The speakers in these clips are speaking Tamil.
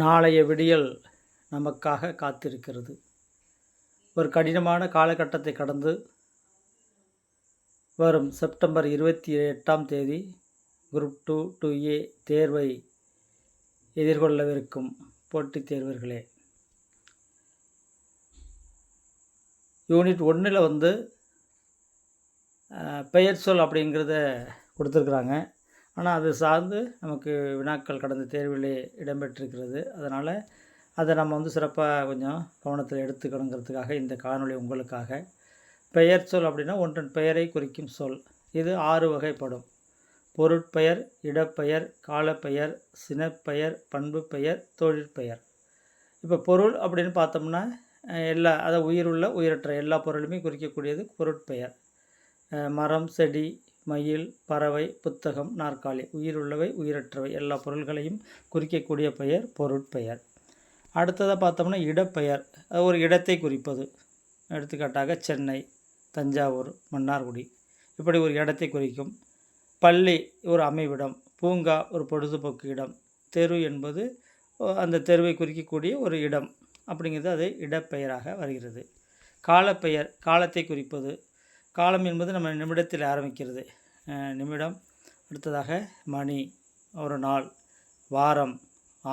நாளைய விடியல் நமக்காக காத்திருக்கிறது. ஒரு கடினமான காலகட்டத்தை கடந்து வரும் செப்டம்பர் இருபத்தி எட்டாம் தேதி குரூப் டூ டூ ஏ தேர்வை எதிர்கொள்ளவிருக்கும் போட்டித் தேர்வர்களே. யூனிட் ஒன்றில் வந்து பெயர் சொல் அப்படிங்கிறத கொடுத்துருக்குறாங்க. ஆனால் அது சார்ந்து நமக்கு வினாக்கள் கடந்த தேர்விலே இடம்பெற்றிருக்கிறது. அதனால் அதை நம்ம வந்து சிறப்பாக கொஞ்சம் கவனத்தில் எடுத்துக்கணுங்கிறதுக்காக இந்த காணொளி உங்களுக்காக. பெயர் சொல் அப்படின்னா ஒன்றன் பெயரை குறிக்கும் சொல். இது ஆறு வகைப்படும். பொருட்பெயர் இடப்பெயர் காலப்பெயர் சினப்பெயர் பண்பு பெயர் தொழிற்பெயர். இப்போ பொருள் அப்படின்னு பார்த்தோம்னா எல்லா அதை உயிருள்ள உயிரற்ற எல்லா பொருளுமே குறிக்கக்கூடியது பொருட்பெயர். மரம் செடி மயில் பறவை புத்தகம் நாற்காலி உயிருள்ளவை உயிரற்றவை எல்லா பொருள்களையும் குறிக்கக்கூடிய பெயர் பொருட்பெயர். அடுத்ததாக பார்த்தோம்னா இடப்பெயர். அது ஒரு இடத்தை குறிப்பது. எடுத்துக்காட்டாக சென்னை தஞ்சாவூர் மன்னார்குடி. இப்படி ஒரு இடத்தை குறிக்கும். பள்ளி ஒரு அமைவிடம். பூங்கா ஒரு பொழுதுபோக்கு இடம். தெரு என்பது அந்த தெருவை குறிக்கக்கூடிய ஒரு இடம். அப்படிங்கிறது அது இடப்பெயராக வருகிறது. காலப்பெயர் காலத்தை குறிப்பது. காலம் என்பது நம்ம நிமிடத்தில் ஆரம்பிக்கிறது. நிமிடம் அடுத்ததாக மணி ஒரு நாள் வாரம்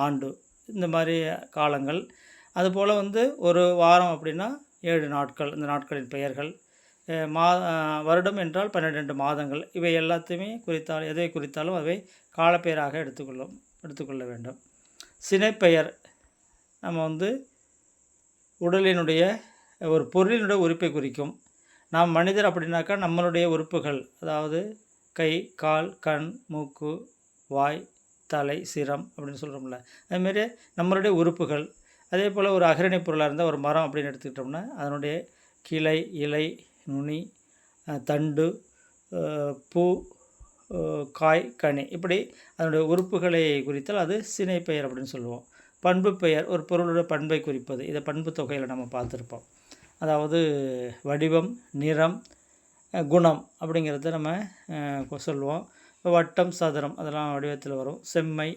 ஆண்டு இந்த மாதிரி காலங்கள். அதுபோல் வந்து ஒரு வாரம் அப்படின்னா ஏழு நாட்கள் இந்த நாட்களின் பெயர்கள். மா வருடம் என்றால் பன்னிரெண்டு மாதங்கள். இவை எல்லாத்தையுமே குறித்தால் எதை குறித்தாலும் அவை காலப்பெயராக எடுத்துக்கொள்ளும் எடுத்துக்கொள்ள வேண்டும். சினைப்பெயர். நம்ம வந்து உடலினுடைய ஒரு பொருளினுடைய உறுப்பை குறிக்கும். நாம் மனிதர் அப்படின்னாக்கா நம்மளுடைய உறுப்புகள். அதாவது கை கால் கண் மூக்கு வாய் தலை சிரம் அப்படின்னு சொல்கிறோம்ல அதுமாரி நம்மளுடைய உறுப்புகள். அதே போல் ஒரு அகரணி பொருளாக இருந்தால் ஒரு மரம் அப்படின்னு எடுத்துக்கிட்டோம்னா அதனுடைய கிளை இலை நுனி தண்டு பூ காய் கனி இப்படி அதனுடைய உறுப்புகளை குறித்தால் அது சினை பெயர் அப்படின்னு சொல்லுவோம். பண்பு பெயர் ஒரு பொருளோட பண்பை குறிப்பது. இதை பண்பு தொகையில் நம்ம பார்த்துருப்போம். அதாவது வடிவம் நிறம் குணம் அப்படிங்கிறத நம்ம கொ- சொல்லுவோம். இப்போ வட்டம் சதுரம் அதெல்லாம் வடிவத்தில் வரும். செம்மை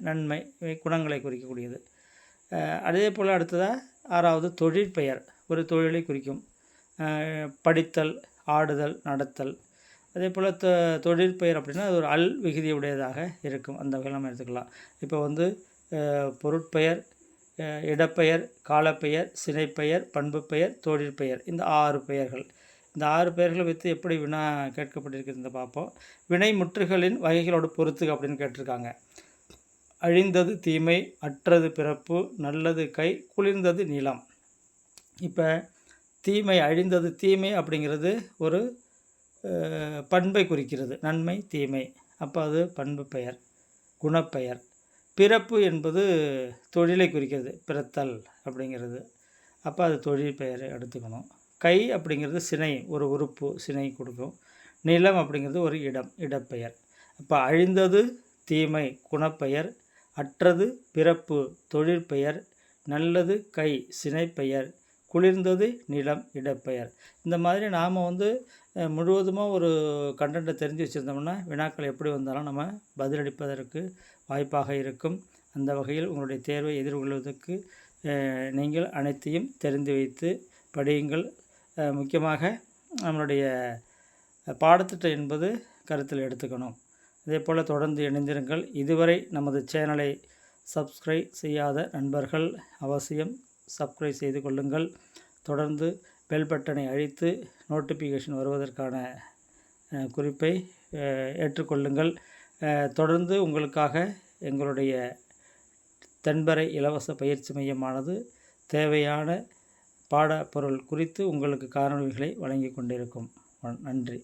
நன்மை குணங்களை குறிக்கக்கூடியது. அதே போல் அடுத்ததாக ஆறாவது தொழிற்பெயர். ஒரு தொழிலை குறிக்கும். படித்தல் ஆடுதல் நடத்தல். அதே போல் தொ தொழிற்பெயர் அப்படின்னா அது ஒரு அல் விகுதியுடையதாக இருக்கும். அந்த வகையில் நம்ம எடுத்துக்கலாம். இப்போ வந்து பொருட்பெயர் இடப்பெயர் காலப்பெயர் சினைப்பெயர் பண்புப்பெயர் தொழிற்பெயர் இந்த ஆறு பெயர்கள். இந்த ஆறு பெயர்களை வைத்து எப்படி வினா கேட்கப்பட்டிருக்கிறது பார்ப்போம். வினை முற்றுகளின் வகைகளோடு பொறுத்துக அப்படின்னு கேட்டிருக்காங்க. அழிந்தது தீமை அற்றது பிறப்பு நல்லது கை குளிர்ந்தது நிலம். இப்போ தீமை அழிந்தது தீமை அப்படிங்கிறது ஒரு பண்பை குறிக்கிறது. நன்மை தீமை. அப்போ அது பண்பு பெயர் குணப்பெயர். பிறப்பு என்பது தொழிலை குறிக்கிறது பிறத்தல் அப்படிங்கிறது. அப்போ அது தொழில் பெயரை எடுத்துக்கணும். கை அப்படிங்கிறது சினை ஒரு உறுப்பு சினை கொடுக்கும். நிலம் அப்படிங்கிறது ஒரு இடம் இடப்பெயர். அப்போ அழிந்தது தீமை குணப்பெயர். அற்றது பிறப்பு தொழிற்பெயர். நல்லது கை சினைப்பெயர். குளிர்ந்தது நிலம் இடப்பெயர் இந்த மாதிரி நாம் வந்து முழுவதுமாக ஒரு கண்டென்ட்டை தெரிஞ்சு வச்சுருந்தோம்னா வினாக்கள் எப்படி வந்தாலும் நம்ம பதிலளிப்பதற்கு வாய்ப்பாக இருக்கும். அந்த வகையில் உங்களுடைய தேர்வை எதிர்கொள்வதற்கு நீங்கள் அனைத்தையும் தெரிந்து வைத்து படியுங்கள். முக்கியமாக நம்மளுடைய பாடத்திட்டம் என்பது கருத்தில் எடுத்துக்கணும். அதே போல் தொடர்ந்து இணைந்திருங்கள். இதுவரை நமது சேனலை சப்ஸ்கிரைப் செய்யாத நண்பர்கள் அவசியம் சப்ஸ்கிரைப் செய்து கொள்ளுங்கள். தொடர்ந்து பெல் பட்டனை அழித்து நோட்டிஃபிகேஷன் வருவதற்கான குறிப்பை ஏற்றுக்கொள்ளுங்கள். தொடர்ந்து உங்களுக்காக எங்களுடைய தென்பறை இலவச பயிற்சி மையமானது தேவையான பாடப்பொருள் குறித்து உங்களுக்கு காணொளிகளை வழங்கி கொண்டிருக்கும். நன்றி.